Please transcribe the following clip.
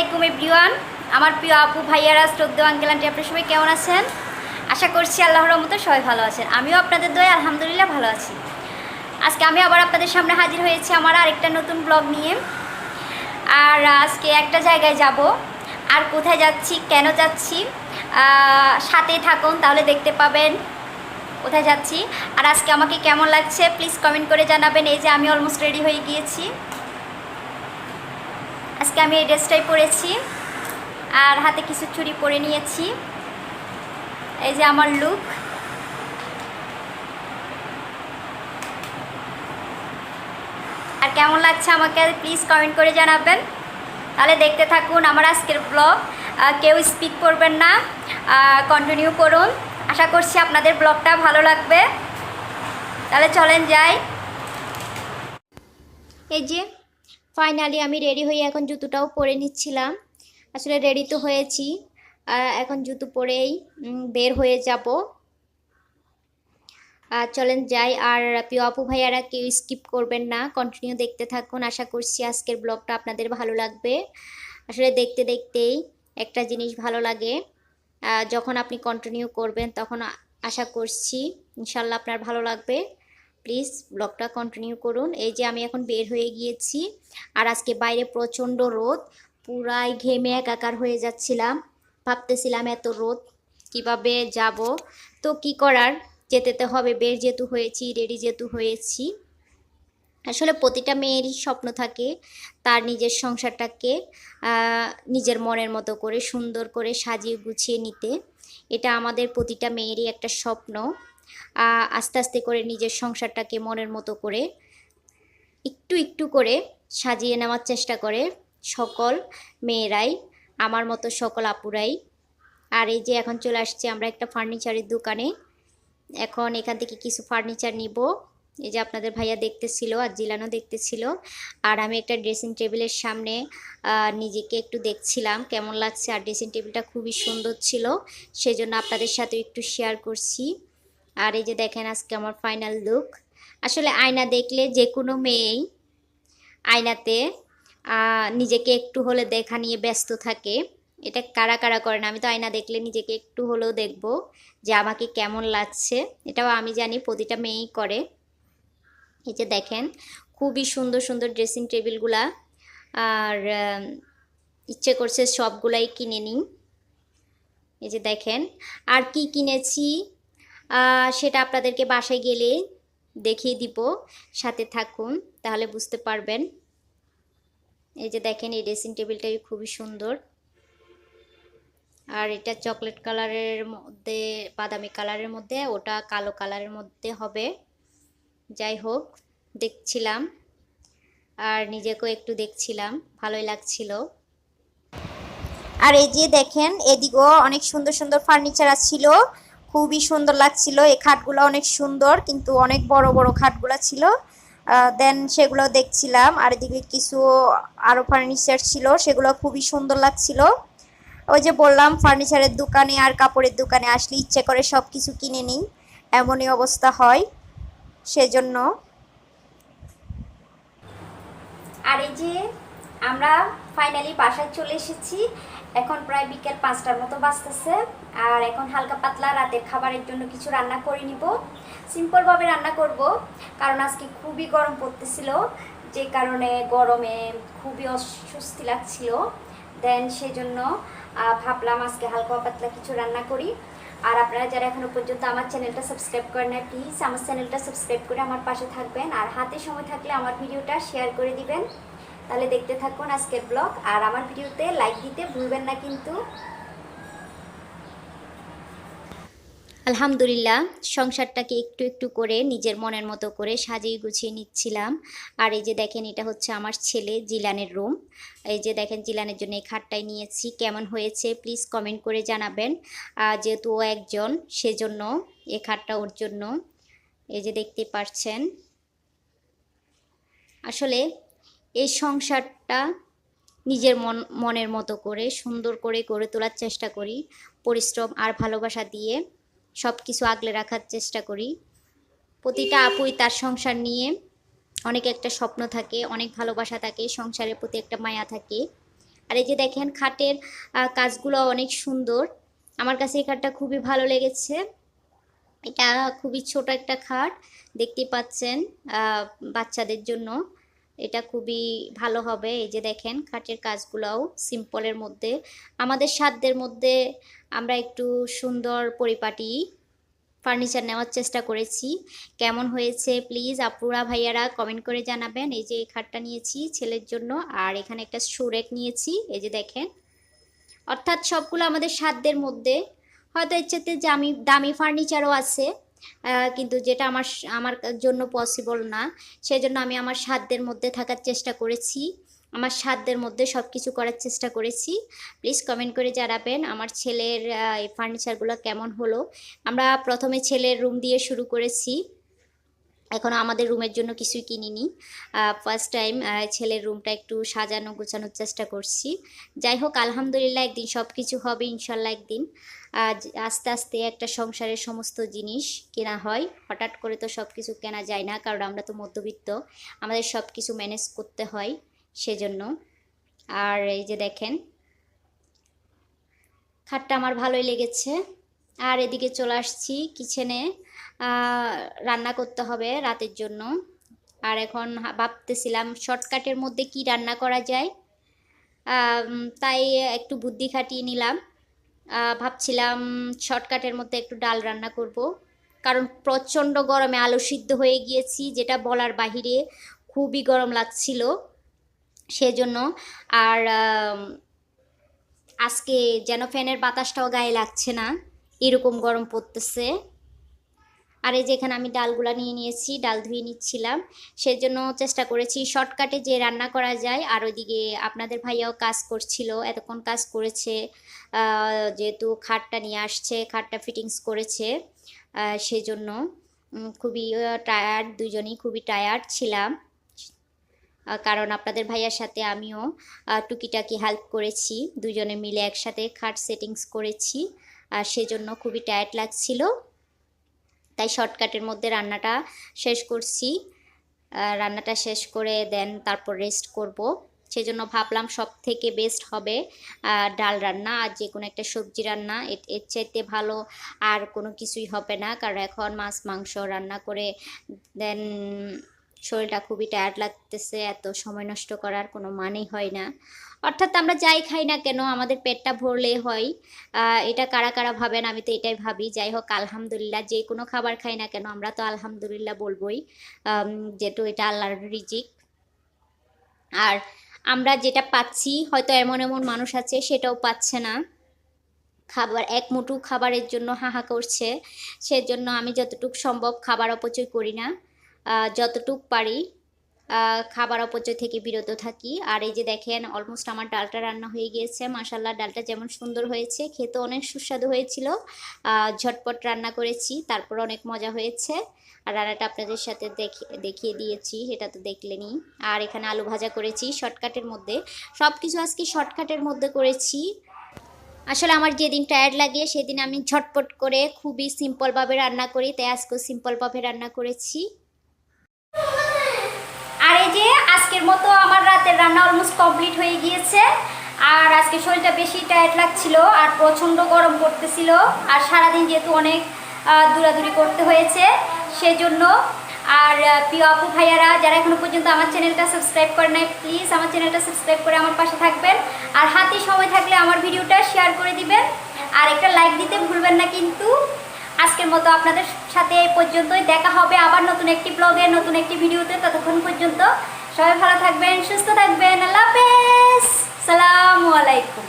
আলাইকুম এভরিওয়ান। আমার প্রিয় আপু, ভাইয়ারা শ্রদ্ধ আঙ্কেল আন্টি আপনার সবাই কেমন আছেন? আশা করছি আল্লাহর রহমতে সবাই ভালো আছেন। আমিও আপনাদের দয়ে আলহামদুলিল্লাহ ভালো আছি। আজকে আমি আবার আপনাদের সামনে হাজির হয়েছি আমার আরেকটা নতুন ব্লগ নিয়ে। আর আজকে একটা জায়গায় যাব। আর কোথায় যাচ্ছি, কেন যাচ্ছি সাথেই থাকুন, তাহলে দেখতে পাবেন কোথায় যাচ্ছি। আর আজকে আমাকে কেমন লাগছে প্লিজ কমেন্ট করে জানাবেন। এই যে আমি অলমোস্ট রেডি হয়ে গিয়েছি। আজকে আমি এই ড্রেসটাই পরেছি আর হাতে কিছু চুড়ি পরে নিয়েছি। এই যে আমার লুক আর কেমন লাগছে আমাকে প্লিজ কমেন্ট করে জানাবেন। তাহলে দেখতে থাকুন আমার আজকের ব্লগ কেউ স্পিক করবেন না। কন্টিনিউ করুন। আশা করছি আপনাদের ব্লগটা ভালো লাগবে। তাহলে চলেন যাই। এই যে ফাইনালি আমি রেডি হয়ে এখন জুতোটাও পরে নিচ্ছিলাম। আসলে রেডি তো হয়েছি। এখন জুতো পরেই বের হয়ে যাব। আর চলেন যাই। আর প্রিয় আপু ভাইয়ারা কেউ স্কিপ করবেন না। কন্টিনিউ দেখতে থাকুন। আশা করছি আজকের ব্লগটা আপনাদের ভালো লাগবে। আসলে দেখতে দেখতেই একটা জিনিস ভালো লাগে। যখন আপনি কন্টিনিউ করবেন, তখন আশা করছি, ইনশাল্লাহ আপনার ভালো লাগবে। প্লিজ ব্লগটা কন্টিনিউ করুন। এই যে আমি এখন বের হয়ে গিয়েছি আর আজকে বাইরে প্রচণ্ড রোদ, পুরাই ঘেমে একাকার হয়ে যাচ্ছিলাম। ভাবতেছিলাম এত রোদ, কীভাবে যাব? তো কি করার? যেতে তো হবে, বের যেহেতু হয়েছি রেডি যেহেতু হয়েছি। আসলে প্রতিটা মেয়েরই স্বপ্ন থাকে তার নিজের সংসারটাকে নিজের মনের মতো করে সুন্দর করে সাজিয়ে গুছিয়ে নিতে। এটা আমাদের প্রতিটা মেয়েরই একটা স্বপ্ন। আস্তে আস্তে করে নিজের সংসারটাকে মনের মতো করে একটু একটু করে সাজিয়ে নেওয়ার চেষ্টা করে সকল মেয়েরাই, আমার মতো সকল আপুরাই। আর এই যে এখন চলে আসছে আমরা একটা ফার্নিচারের দোকানে। এখন এখান থেকে কিছু ফার্নিচার নিব। এই যে আপনাদের ভাইয়া দেখতেছিল আর জিলানো দেখতেছিল। আর আমি একটা ড্রেসিং টেবিলের সামনে নিজেকে একটু দেখছিলাম কেমন লাগছে। আর ড্রেসিং টেবিলটা খুবই সুন্দর ছিল। সেজন্য আপনাদের সাথে একটু শেয়ার করছি। আর এই যে দেখেন আজকে আমার ফাইনাল লুক আসলে আয়না দেখলে যে কোনো মেয়েই আয়নাতে নিজেকে একটু হলে দেখা নিয়ে ব্যস্ত থাকে। এটা কারা কারা করেন? আমি তো আয়না দেখলে নিজেকে একটু হলেও দেখব যে আমাকে কেমন লাগছে। এটাও আমি জানি প্রতিটা মেয়েই করে। এই যে দেখেন, খুবই সুন্দর সুন্দর ড্রেসিং টেবিলগুলা আর ইচ্ছে করছে সবগুলাই কিনে নিই। এই যে দেখেন, আর কি কিনেছি? সেটা আপনাদেরকে বাসায় গেলে দেখিয়ে দিব। সাথে থাকুন, তাহলে বুঝতে পারবেন। এই যে দেখেন, এই ড্রেসিং টেবিলটাই খুবই সুন্দর। আর এটা চকলেট কালারের মধ্যে, বাদামি কালারের মধ্যে, ওটা কালো কালারের মধ্যে হবে। যাই হোক, দেখছিলাম। আর নিজেকেও একটু দেখছিলাম, ভালোই লাগছিল। আর এই যে দেখেন, এদিকেও অনেক সুন্দর সুন্দর ফার্নিচার ছিল। খুবই সুন্দর লাগছিল। এই খাটগুলো অনেক সুন্দর, কিন্তু অনেক বড় বড় খাটগুলো ছিল। দেন সেগুলো দেখছিলাম। আর এদিকে কিছু আরও ফার্নিচার ছিল, সেগুলো খুবই সুন্দর লাগছিল। ওই যে বললাম ফার্নিচারের দোকানে আর কাপড়ের দোকানে আসলে ইচ্ছে করে সব কিছু কিনে নিই। এমনই অবস্থা হয়, সেজন্য। আর এই যে আমরা ফাইনালি বাসায় চলে এসেছি। এখন প্রায় বিকেল পাঁচটার মতো বাজতেছে। আর এখন হালকা পাতলা রাতের খাবারের জন্য কিছু রান্না করে নিব। সিম্পলভাবে রান্না করব, কারণ আজকে খুবই গরম পড়তেছিল, যে কারণে গরমে খুবই অস্বস্তি লাগছিল। দেন সেজন্য ভাবলাম আজকে হালকা পাতলা কিছু রান্না করি। আর আপনারা যারা এখনও পর্যন্ত আমার চ্যানেলটা সাবস্ক্রাইব করেন না প্লিজ আমার চ্যানেলটা সাবস্ক্রাইব করে আমার পাশে থাকবেন। আর হাতে সময় থাকলে আমার ভিডিওটা শেয়ার করে দিবেন। তাহলে দেখতে থাকুন আজকের ব্লগ। আর আমার ভিডিওতে লাইক দিতে ভুলবেন না কিন্তু। আলহামদুলিল্লাহ, সংসারটাকে একটু একটু করে নিজের মনের মতো করে সাজিয়ে গুছিয়ে নিচ্ছিলাম। আর এই যে দেখেন, এটা হচ্ছে আমার ছেলে জিলানের রুম এই যে দেখেন, জিলানের জন্য এই খাটটাই নিয়েছি। কেমন হয়েছে প্লিজ কমেন্ট করে জানাবেন। যেহেতু ও একজন, সেজন্য এ খাটটা ওর জন্য। এই যে দেখতে পাচ্ছেন। আসলে এই সংসারটা নিজের মন, মনের মতো করে, সুন্দর করে গড়ে তোলার চেষ্টা করি। পরিশ্রম আর ভালোবাসা দিয়ে সব কিছু আগলে রাখার চেষ্টা করি। প্রতিটা আপুই তার সংসার নিয়ে অনেক একটা স্বপ্ন থাকে, অনেক ভালোবাসা থাকে, সংসারের প্রতি একটা মায়া থাকে। আর এই যে দেখেন খাটের কাজগুলো অনেক সুন্দর। আমার কাছে এই খাটটা খুবই ভালো লেগেছে। এটা খুবই ছোট একটা খাট দেখতে পাচ্ছেন বাচ্চাদের জন্য। এটা খুবই ভালো হবে। এই যে দেখেন, খাটের কাজগুলোও সিম্পলের মধ্যে। আমাদের সাধ্যের মধ্যে আমরা একটু সুন্দর পরিপাটি ফার্নিচার নেওয়ার চেষ্টা করেছি। কেমন হয়েছে প্লিজ আপুরা ভাইয়ারা কমেন্ট করে জানাবেন। এই যে এই খাটটা নিয়েছি ছেলের জন্য আর এখানে একটা সুরেক নিয়েছি। এই যে দেখেন, অর্থাৎ সবগুলো আমাদের সাধ্যের মধ্যে। হয়তো চেয়ে দামি দামি ফার্নিচারও আছে। কিন্তু যেটা আমার আমার জন্য পসিবল না, সেজন্য আমি আমার সাধ্যের মধ্যে থাকার চেষ্টা করেছি। আমার সাধ্যের মধ্যে সব কিছু করার চেষ্টা করেছি। প্লিজ কমেন্ট করে জানাবেন আমার ছেলের এই ফার্নিচারগুলো কেমন হলো। আমরা প্রথমে ছেলের রুম দিয়ে শুরু করেছি। এখনও আমাদের রুমের জন্য কিছুই কিনিনি। ফার্স্ট টাইম ছেলের রুমটা একটু সাজানো, গোছানোর চেষ্টা করছি। যাই হোক, আলহামদুলিল্লাহ একদিন সব কিছু হবে, ইনশাল্লাহ একদিন। আস্তে আস্তে একটা সংসারের সমস্ত জিনিস কেনা হয়। হঠাৎ করে তো সব কিছু কেনা যায় না, কারণ আমরা তো মধ্যবিত্ত। আমাদের সব কিছু ম্যানেজ করতে হয় সেজন্য। আর এই যে দেখেন, খাটটা আমার ভালোই লেগেছে। আর এদিকে চলে আসছি কিচেনে রান্না করতে হবে রাতের জন্য। আর এখন ভাবতেছিলাম শর্টকাটের মধ্যে কি রান্না করা যায়। তাই একটু বুদ্ধি খাটিয়ে নিলাম। ভাবছিলাম শর্টকাটের মধ্যে একটু ডাল রান্না করব। কারণ প্রচণ্ড গরমে আলু সিদ্ধ হয়ে গিয়েছি, যেটা বলার বাহিরে খুবই গরম লাগছিল সেজন্য। আর আজকে যেন ফ্যানের বাতাসটাও গায়ে লাগছে না, এরকম গরম পড়তেছে। আর এই যে এখানে আমি ডালগুলা নিয়ে নিয়েছি, ডাল ধুয়ে নিচ্ছিলাম। সেজন্য চেষ্টা করেছি শর্টকাটে যে রান্না করা যায়, আর ওইদিকে আপনাদের ভাইয়াও কাজ করছিল, এতক্ষণ কাজ করেছে যেহেতু খাটটা নিয়ে আসছে, খাটটা ফিটিংস করেছে সেজন্য খুবই টায়ার্ড দুজনেই খুবই টায়ার্ড ছিলাম। কারণ আপনাদের ভাইয়ার সাথে আমিও টুকিটাকি হেল্প করেছি, দুজনে মিলে একসাথে খাট সেটিংস করেছি, আর সেজন্য খুবই টায়ার্ড লাগছিল। তাই শর্টকাটের মধ্যে রান্নাটা শেষ করছি। রান্নাটা শেষ করে দেন তারপর রেস্ট করব। সেজন্য ভাবলাম সব থেকে বেস্ট হবে ডাল রান্না আর যে কোনো একটা সবজি রান্না। এর চাইতে ভালো আর কোনো কিছুই হবে না। কারণ এখন মাছ, মাংস রান্না করে দেন শরীরটা খুবই টায়ার্ড লাগতেছে, এত সময় নষ্ট করার কোনো মানেই হয় না। অর্থাৎ আমরা যাই খাই না কেন, আমাদের পেটটা ভরলে হয়। এটা কারা কারা ভাবেন, আমি তো এটাই ভাবি। যাই হোক, আলহামদুলিল্লাহ, যে কোনো খাবার খাই না কেন, আমরা তো আলহামদুলিল্লাহ বলবোই যেহেতু এটা আল্লাহর রিজিক। আর আমরা যেটা পাচ্ছি, হয়তো এমন এমন মানুষ আছে, সেটাও পাচ্ছে না। খাবার, এক মুঠো খাবারের জন্য হাহা করছে। সেজন্য আমি যতটুকু সম্ভব খাবার অপচয় করি না। যতটুক পারি খাবার অপচয় থেকে বিরত থাকি। আর এই যে দেখেন অলমোস্ট আমার ডালটা রান্না হয়ে গিয়েছে। মাসাল্লাহ ডালটা যেমন সুন্দর হয়েছে খেতে অনেক সুস্বাদু হয়েছিল। ঝটপট রান্না করেছি, তারপর অনেক মজা হয়েছে। আর রান্নাটা আপনাদের সাথে দেখি, দেখিয়ে দিয়েছি সেটা তো দেখলেনি। আর এখানে আলু ভাজা করেছি শর্টকাটের মধ্যে। সব কিছু আজকে শর্টকাটের মধ্যে করেছি। আসলে আমার যেদিন টায়ার্ড লাগে, সেদিন আমি ঝটপট করে খুবই সিম্পলভাবে রান্না করি। তাই আজকেও সিম্পলভাবে রান্না করেছি। এই যে আজকের মতো আমার রাতের রান্না অলমোস্ট কমপ্লিট হয়ে গিয়েছে। আর আজকে শরীরটা বেশি টায়ার্ড লাগছিল আর প্রচণ্ড গরম পড়তেছিল আর সারাদিন যেহেতু অনেক দৌড়াদৌড়ি করতে হয়েছে, সেজন্য। আর প্রিয় আপু ভাইয়ারা, যারা এখনও পর্যন্ত আমার চ্যানেলটা সাবস্ক্রাইব করে নাই প্লিজ আমার চ্যানেলটা সাবস্ক্রাইব করে আমার পাশে থাকবেন। আর হাতে সময় থাকলে আমার ভিডিওটা শেয়ার করে দিবেন। আর একটা লাইক দিতে ভুলবেন না কিন্তু। আজকের মতো আপনাদের সাথে এই পর্যন্তই। দেখা হবে আবার নতুন একটি ব্লগে নতুন একটি ভিডিওতে। ততক্ষণ পর্যন্ত সবাই ভালো থাকবেন, সুস্থ থাকবেন। আল্লাহ হাফেজ। সালামু আলাইকুম।